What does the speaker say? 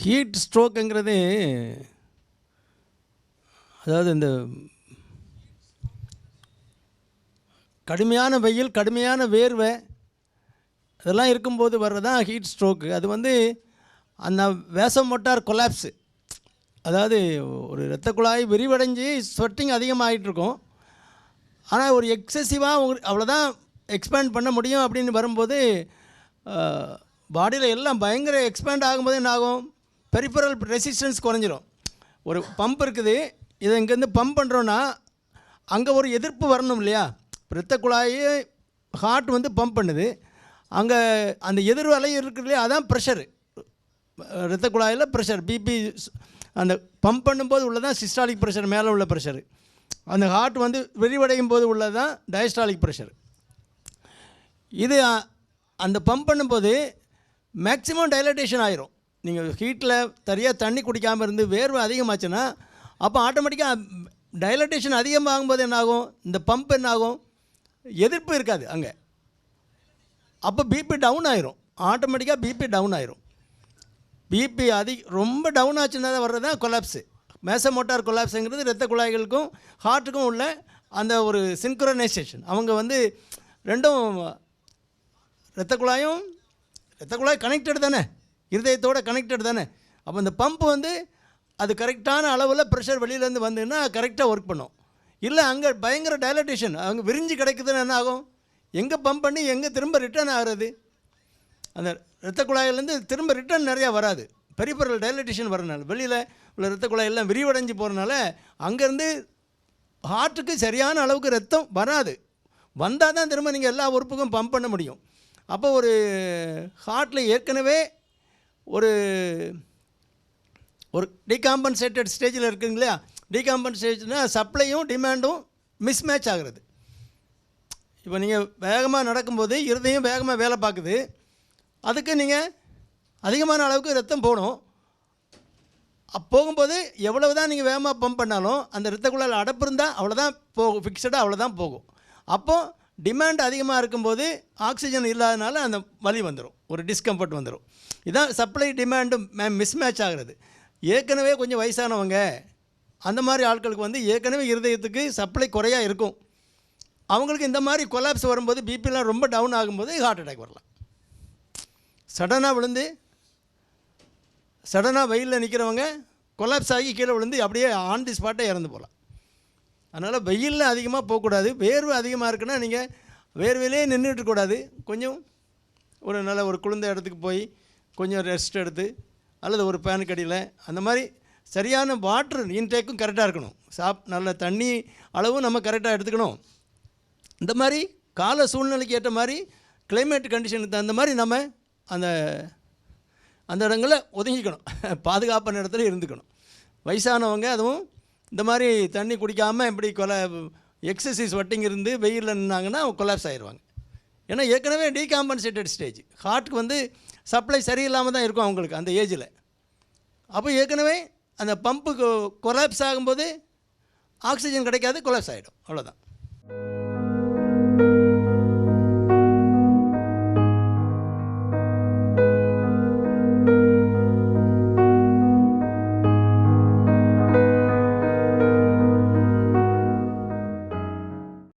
Heat ஸ்ட்ரோக்குங்கிறது அதாவது இந்த கடுமையான வெயில் கடுமையான வேர்வை இதெல்லாம் இருக்கும்போது வர்றதான் ஹீட் ஸ்ட்ரோக்கு அது வந்து அந்த வேசம் மோட்டார் கொலாப்ஸு அதாவது ஒரு இரத்த குழாய் விரிவடைஞ்சு ஸ்வெட்டிங் அதிகமாகிட்டு இருக்கும் ஆனால் ஒரு எக்ஸசிவாக உங்களுக்கு அவ்வளோதான் எக்ஸ்பேண்ட் பண்ண முடியும் அப்படின்னு வரும்போது பாடியில் எல்லாம் பயங்கர எக்ஸ்பேண்ட் ஆகும்போது என்ன ஆகும்? பெரிஃபரல் ரெசிஸ்டன்ஸ் குறைஞ்சிரும். ஒரு பம்ப் இருக்குது. இதை இங்கேருந்து பம்ப் பண்ணுறோன்னா அங்கே ஒரு எதிர்ப்பு வரணும் இல்லையா? இரத்த குழாய் ஹார்ட் வந்து பம்ப் பண்ணுது. அங்கே அந்த எதிர் அலை இருக்குது இல்லையா? அதான் ப்ரெஷரு இரத்த குழாயில் ப்ரெஷர் பிபி அந்த பம்ப் பண்ணும்போது உள்ளதான் சிஸ்டாலிக் ப்ரெஷர் மேலே உள்ள ப்ரெஷரு அந்த ஹார்ட் வந்து விரிவடையும் போது உள்ளதான் டயஸ்டாலிக் ப்ரெஷர் இது அந்த பம்ப் பண்ணும்போது மேக்ஸிமம் டைலட்டேஷன் ஆயிரும். நீங்கள் ஹீட்டில் சரியாக தண்ணி குடிக்காமல் இருந்து வேர்வை அதிகமாச்சுன்னா அப்போ ஆட்டோமேட்டிக்காக டைலட்டேஷன் அதிகமாகும்போது என்னாகும்? இந்த பம்ப் என்ன ஆகும் எதிர்ப்பு இருக்காது அங்கே. அப்போ பிபி டவுன் ஆயிரும். ஆட்டோமேட்டிக்காக பிபி டவுன் ஆயிரும். பிபி அதிக ரொம்ப டவுன் ஆச்சுன்னா தான் வர்றது தான் கொலாப்ஸு மேச மோட்டார் கொலாப்ஸுங்கிறது ரத்த குழாய்களுக்கும் ஹார்ட்டுக்கும் உள்ள அந்த ஒரு சின்க்ரோனைசேஷன் அவங்க வந்து ரெண்டும் இரத்த குழாயும் ரத்த குழாய் கனெக்டட் தானே? இருதயத்தோடு கனெக்டட் தானே? அப்போ இந்த பம்ப் வந்து அது கரெக்டான அளவில் ப்ரெஷர் வெளியிலேருந்து வந்துன்னா கரெக்டாக ஒர்க் பண்ணும். இல்லை அங்கே பயங்கர டைலட்டேஷன் அங்கே விரிஞ்சு கிடைக்குதுன்னு என்ன ஆகும்? எங்கே பம்ப் பண்ணி எங்கே திரும்ப ரிட்டர்ன் ஆகிறது? அந்த இரத்த குழாயிலேருந்து திரும்ப ரிட்டர்ன் நிறையா வராது. பெரிபரல் டைலட்டேஷன் வரனால வெளியில் உள்ள இரத்த குழாயெல்லாம் விரிவடைஞ்சு போகிறனால அங்கேருந்து ஹார்ட்டுக்கு சரியான அளவுக்கு ரத்தம் வராது. வந்தால் தான் திரும்ப நீங்கள் எல்லா உறுப்புக்கும் பம்ப் பண்ண முடியும். அப்போ ஒரு ஹார்ட்டில் ஏற்கனவே ஒரு ஒரு டீகாம்பன்சேட்டட் ஸ்டேஜில் இருக்குங்க இல்லையா டீகாம்பன்சேஷன்னா சப்ளையும் டிமாண்டும் மிஸ்மேட்ச் ஆகிறது. இப்போ நீங்கள் வேகமாக நடக்கும்போது இருதயம் வேகமாக வேலை பார்க்குது. அதுக்கு நீங்கள் அதிகமான அளவுக்கு ரத்தம் போகணும். போகும்போது எவ்வளவு தான் நீங்கள் வேகமாக பம்ப் பண்ணாலும் அந்த ரத்த குழாயில் அடப்பு இருந்தால் அவ்வளோதான் போகும் ஃபிக்ஸடாக அவ்வளோதான் போகும். அப்போது டிமாண்ட் அதிகமாக இருக்கும்போது ஆக்சிஜன் இல்லாதனால அந்த வலி வந்துடும் ஒரு டிஸ்கம்ஃபர்ட் வந்துடும் இதான் சப்ளை டிமாண்டும் மிஸ்மேட்ச் ஆகிறது. ஏற்கனவே கொஞ்சம் வயசானவங்க அந்த மாதிரி ஆட்களுக்கு வந்து ஏற்கனவே இருதயத்துக்கு சப்ளை குறையாக இருக்கும். அவங்களுக்கு இந்த மாதிரி கொலாப்ஸ் வரும்போது பிபிலாம் ரொம்ப டவுன் ஆகும்போது ஹார்ட் அட்டாக் வரலாம். சடனாக விழுந்து சடனாக வெயிலில் நிற்கிறவங்க கொலாப்ஸ் ஆகி கீழே விழுந்து அப்படியே ஆன் தி ஸ்பாட்டே இறந்து போகலாம். அதனால் வெயிலில் அதிகமாக போகக்கூடாது. வேர்வை அதிகமாக இருக்குன்னா நீங்கள் வேர்வையிலே நின்றுட்டுக்கூடாது கொஞ்சம் ஒரு நல்ல ஒரு குளிர்ந்த இடத்துக்கு போய் கொஞ்சம் ரெஸ்ட் எடுத்து அல்லது ஒரு பேன் கடியில் அந்த மாதிரி சரியான வாட்ரு இன்டேக்கும் கரெக்டாக இருக்கணும். சாப் நல்ல தண்ணி அளவும் நம்ம கரெக்டாக எடுத்துக்கணும். இந்த மாதிரி கால சூழ்நிலைக்கு ஏற்ற மாதிரி கிளைமேட் கண்டிஷனுக்கு தகுந்த மாதிரி நம்ம அந்த அந்த இடங்களில் ஒதுங்கிக்கணும். பாதுகாப்பான இடத்துல இருந்துக்கணும். வயசானவங்க அதுவும் இந்த மாதிரி தண்ணி குடிக்காமல் இப்படி கொலை எக்ஸசைஸ் வட்டிங் இருந்து வெயிலில் நின்னாங்கன்னா கொலாப்ஸ் ஆயிடுவாங்க. ஏன்னா ஏற்கனவே டீகாம்பன்சேட்டட் ஸ்டேஜ் ஹார்ட்டுக்கு வந்து சப்ளை சரியில்லாமல் தான் இருக்கும் அவங்களுக்கு அந்த ஏஜில் அப்போ ஏற்கனவே அந்த பம்புக்கு கொலாப்ஸ் ஆகும்போது ஆக்சிஜன் கிடைக்காது கொலாப்ஸ் ஆகிடும் அவ்வளோதான்